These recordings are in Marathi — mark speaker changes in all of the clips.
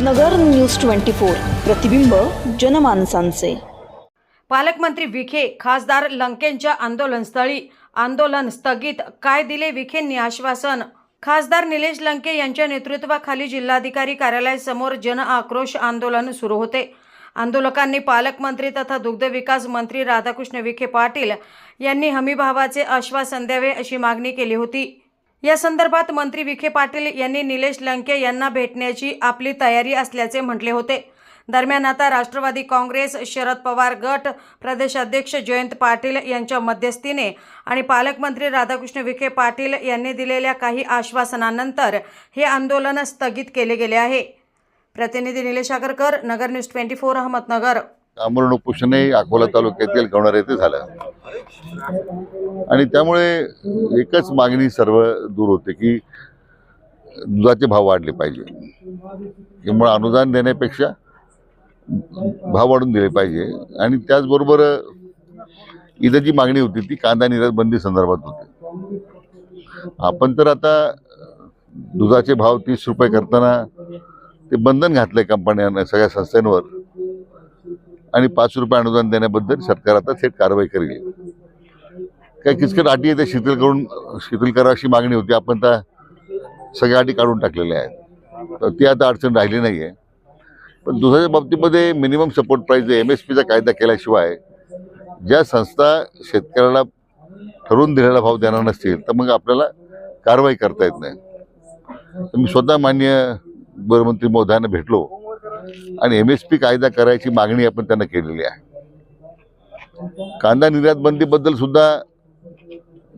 Speaker 1: नगर न्यूज ट्वेंटी फोर. प्रतिबिंब जनमानसांचे.
Speaker 2: पालकमंत्री विखे खासदार लंकेंच्या आंदोलनस्थळी आंदोलन स्थगित. काय दिले विखेंनी आश्वासन? खासदार निलेश लंके यांच्या नेतृत्वाखाली जिल्हाधिकारी कार्यालयासमोर जन आक्रोश आंदोलन सुरू होते. आंदोलकांनी पालकमंत्री तथा दुग्धविकास मंत्री राधाकृष्ण विखे पाटील यांनी हमीभावाचे आश्वासन द्यावे अशी मागणी केली होती. या संदर्भात मंत्री विखे पाटील यांनी निलेश लंके यांना भेटण्याची आपली तयारी असल्याचे म्हटले होते. दरम्यान आता राष्ट्रवादी काँग्रेस शरद पवार गट प्रदेशाध्यक्ष जयंत पाटील यांच्या मध्यस्थीने आणि पालकमंत्री राधाकृष्ण विखे पाटील यांनी दिलेल्या काही आश्वासनानंतर हे आंदोलन स्थगित केले गेले आहे. प्रतिनिधी Nilesh Agarkar Nagar news twenty four Ahmednagar.
Speaker 3: अमरण उपोषणही अकोला तालुक्यातील गवणार येथे झालं. आणि त्यामुळे एकच मागणी सर्व दूर होते की दुधाचे भाव वाढले पाहिजे. किंवा अनुदान देण्यापेक्षा भाव वाढून दिले पाहिजे. आणि त्याचबरोबर इथं जी मागणी होती ती कांदा निर्यात बंदी संदर्भात होती. आपण तर आता दुधाचे भाव तीस रुपये करताना ते बंधन घातलंय कंपन्यांना सगळ्या संस्थांवर. आणि पाच रुपये अनुदान देण्याबद्दल सरकार आता थेट कारवाई करेल. काही किचकट अटी आहे त्या शिथिल करून शिथिल करा अशी मागणी होती. आपण त्या सगळ्या अटी काढून टाकलेल्या आहेत. तर ती आता अडचण राहिली नाही आहे पण दुधाच्या बाबतीमध्ये minimum support price M S पीचा कायदा केल्याशिवाय ज्या संस्था शेतकऱ्याला ठरवून दिलेला भाव देणार नसतील तर मग आपल्याला कारवाई करता येत नाही. मी स्वतः मान्य गृहमंत्री मोदयांना भेटलो. आणि एम एस पी कायदा करायची मागणी आपण त्यांना केलेली आहे. कांदा निर्यात बंदीबद्दल सुद्धा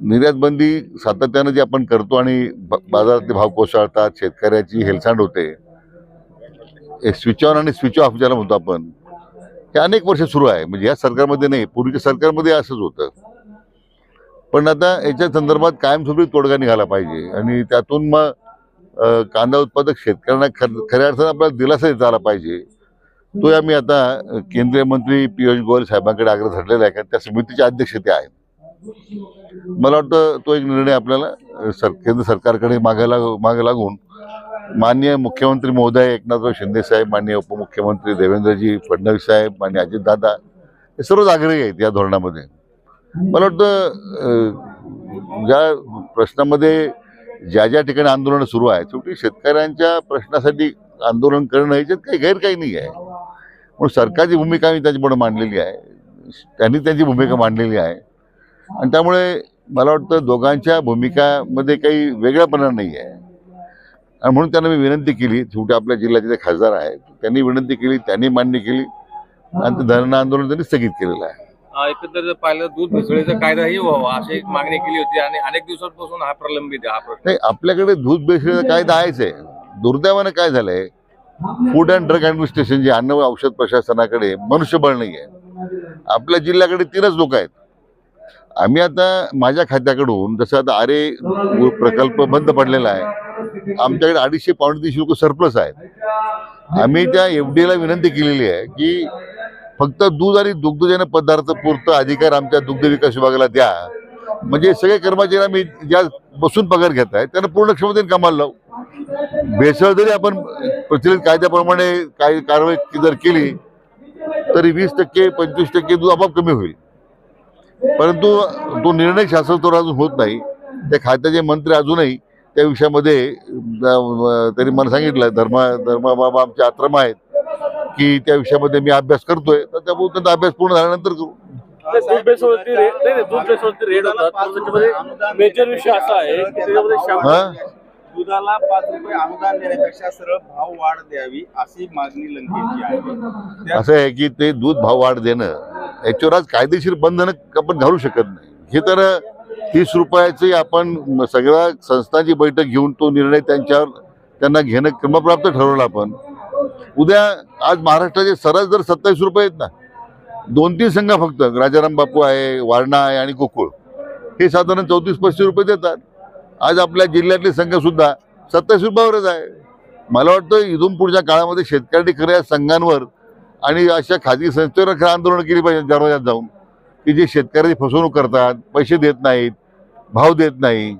Speaker 3: निर्यात बंदी सातत्यानं जी आपण करतो आणि बाजारातले भाव कोसळतात शेतकऱ्याची हेलसांड होते स्विच ऑन आणि स्विच ऑफ ज्याला म्हणतो आपण हे अनेक वर्ष सुरू आहे. म्हणजे या सरकारमध्ये नाही पूर्वीच्या सरकारमध्ये असंच होतं. पण आता याच्या संदर्भात कायमस्वरूपी तोडगा निघाला पाहिजे आणि त्यातून मग कांदा उत्पादक शेतकऱ्यांना खर खऱ्या अर्थानं आपल्याला दिलासा देता आला पाहिजे. तो आम्ही आता केंद्रीय मंत्री पियुष गोयल साहेबांकडे आग्रह धरलेला आहे कारण त्या समितीचे अध्यक्ष ते आहेत. मला वाटतं तो एक निर्णय आपल्याला सर केंद्र सरकारकडे मागे लाग मागे लागून माननीय मुख्यमंत्री महोदय एकनाथराव शिंदे साहेब माननीय उपमुख्यमंत्री देवेंद्रजी फडणवीस साहेब माननीय अजितदादा हे सर्वच आग्रही आहेत या धोरणामध्ये. मला वाटतं ज्या प्रश्नामध्ये ज्या ज्या ठिकाणी आंदोलन सुरू आहे शेवटी शेतकऱ्यांच्या प्रश्नासाठी आंदोलन करणं याच्यात काही गैर काही नाही आहे. म्हणून सरकारची भूमिका मी त्याच्यापुढे मांडलेली आहे. त्यांनी त्यांची भूमिका मांडलेली आहे. आणि त्यामुळे मला वाटतं दोघांच्या भूमिकामध्ये काही वेगळापणा नाही आहे. आणि म्हणून त्यांना मी विनंती केली शेवटी आपल्या जिल्ह्याचे जे खासदार आहेत त्यांनी विनंती केली त्यांनी मान्य केली. आणि ते धरणं आंदोलन त्यांनी स्थगित केलेलं आहे.
Speaker 4: एकंदर पाहिलं दूध भेसळीचा कायदाही व्हावा अशी एक मागणी केली होती आणि अनेक दिवसांपासून हा प्रलंबित आहे हा प्रश्न.
Speaker 3: नाही आपल्याकडे दूध बेसळीचा कायदा आहेच आहे. दुर्दैवानं काय झालंय? फूड अँड ड्रग ॲडमिनिस्ट्रेशन जे अन्न व औषध प्रशासनाकडे मनुष्यबळ नाही आहे आपल्या जिल्ह्याकडे तीनच लोक आहेत. आम्ही आता माझ्या खात्याकडून जसं आता आरे प्रकल्प बंद पडलेला आहे आमच्याकडे अडीचशे पावणे तीनशे लोक सरप्लस आहेत. आम्ही त्या एफ ला विनंती केलेली आहे की फक्त दूध आणि दुग्धजन्य पदार्थ पुरतं अधिकार आमच्या दुग्ध विकास विभागाला द्या. म्हणजे सगळे कर्मचारी आम्ही ज्या बसून पगार घेत आहेत त्यांना पूर्ण क्षमतेने कामाला लावू. भेसळ जरी आपण प्रचलित कायद्याप्रमाणे काय कारवाई जर केली तरी वीस टक्के पंचवीस टक्के दूध आपोआप कमी होईल. परंतु तो निर्णय शासनावर अजून होत नाही. त्या खात्याचे मंत्री अजूनही त्या विषयामध्ये त्यांनी मला सांगितलं धर्मा धर्माबाबा आमचे आश्रम आहेत. की त्या विषयामध्ये मी अभ्यास करतोय तर त्यामुळे त्यांचा अभ्यास पूर्ण झाल्यानंतर करू.
Speaker 5: मेजर विषय असा आहे
Speaker 6: दुधाला पाच रुपये अनुदान देण्यापेक्षा सरळ भाव वाढ द्यावी अशी मागणी लंकेची आहे.
Speaker 3: असं आहे की ते दूध भाव वाढ देणं याच्यावर आज कायदेशीर बंधनं आपण घालू शकत नाही. हे तर तीस रुपयाची आपण सगळ्या संस्थांची बैठक घेऊन तो निर्णय त्यांच्यावर त्यांना घेणं क्रमप्राप्त ठरवलं आपण. उद्या आज महाराष्ट्राचे सरस जर सत्तावीस रुपये आहेत ना दोन तीन संघ फक्त राजाराम बापू आहे वारणा आहे आणि गोकुळ हे साधारण चौतीस पस्तीस रुपये देतात. आज आपल्या जिल्ह्यातले संघसुद्धा सत्तावीस रुपयावरच आहे. मला वाटतं इथून पुढच्या काळामध्ये शेतकऱ्यांनी खऱ्या संघांवर आणि अशा खाजगी संस्थेवर खरं आंदोलन केली पाहिजे दरवाजात जाऊन की जे शेतकऱ्याची फसवणूक करतात पैसे देत नाहीत भाव देत नाही.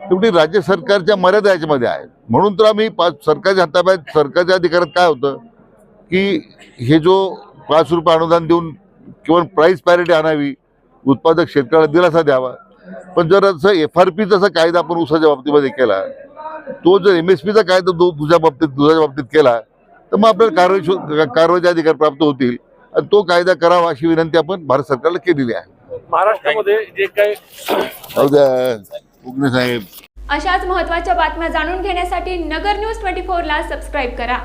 Speaker 3: शेवटी राज्य सरकारच्या मर्यादा याच्यामध्ये आहेत म्हणून तर आम्ही पाच सरकारच्या हाताबाहेर सरकारच्या अधिकारात काय होतं? की हे जो पाच रुपये अनुदान देऊन किंवा प्राईस पॅरिटी आणावी उत्पादक शेतकऱ्याला दिलासा द्यावा. पण जर असं एफ आर पी जसा कायदा आपण ऊसाच्या बाबतीमध्ये केला तो जर एम एस पीचा कायदा दु- दुधाच्या बाबतीत दुधाच्या बाबतीत केला तर मग आपल्याला कारवाई शो- कारवाईचे अधिकार प्राप्त होतील. आणि तो कायदा करावा अशी विनंती आपण भारत सरकारला केलेली आहे.
Speaker 5: महाराष्ट्रामध्ये जे काही
Speaker 3: साहेब.
Speaker 7: अशाच महत्त्वाच्या बातम्या जाणून घेण्यासाठी नगर न्यूज ट्वेंटी फोरला सबस्क्राईब करा.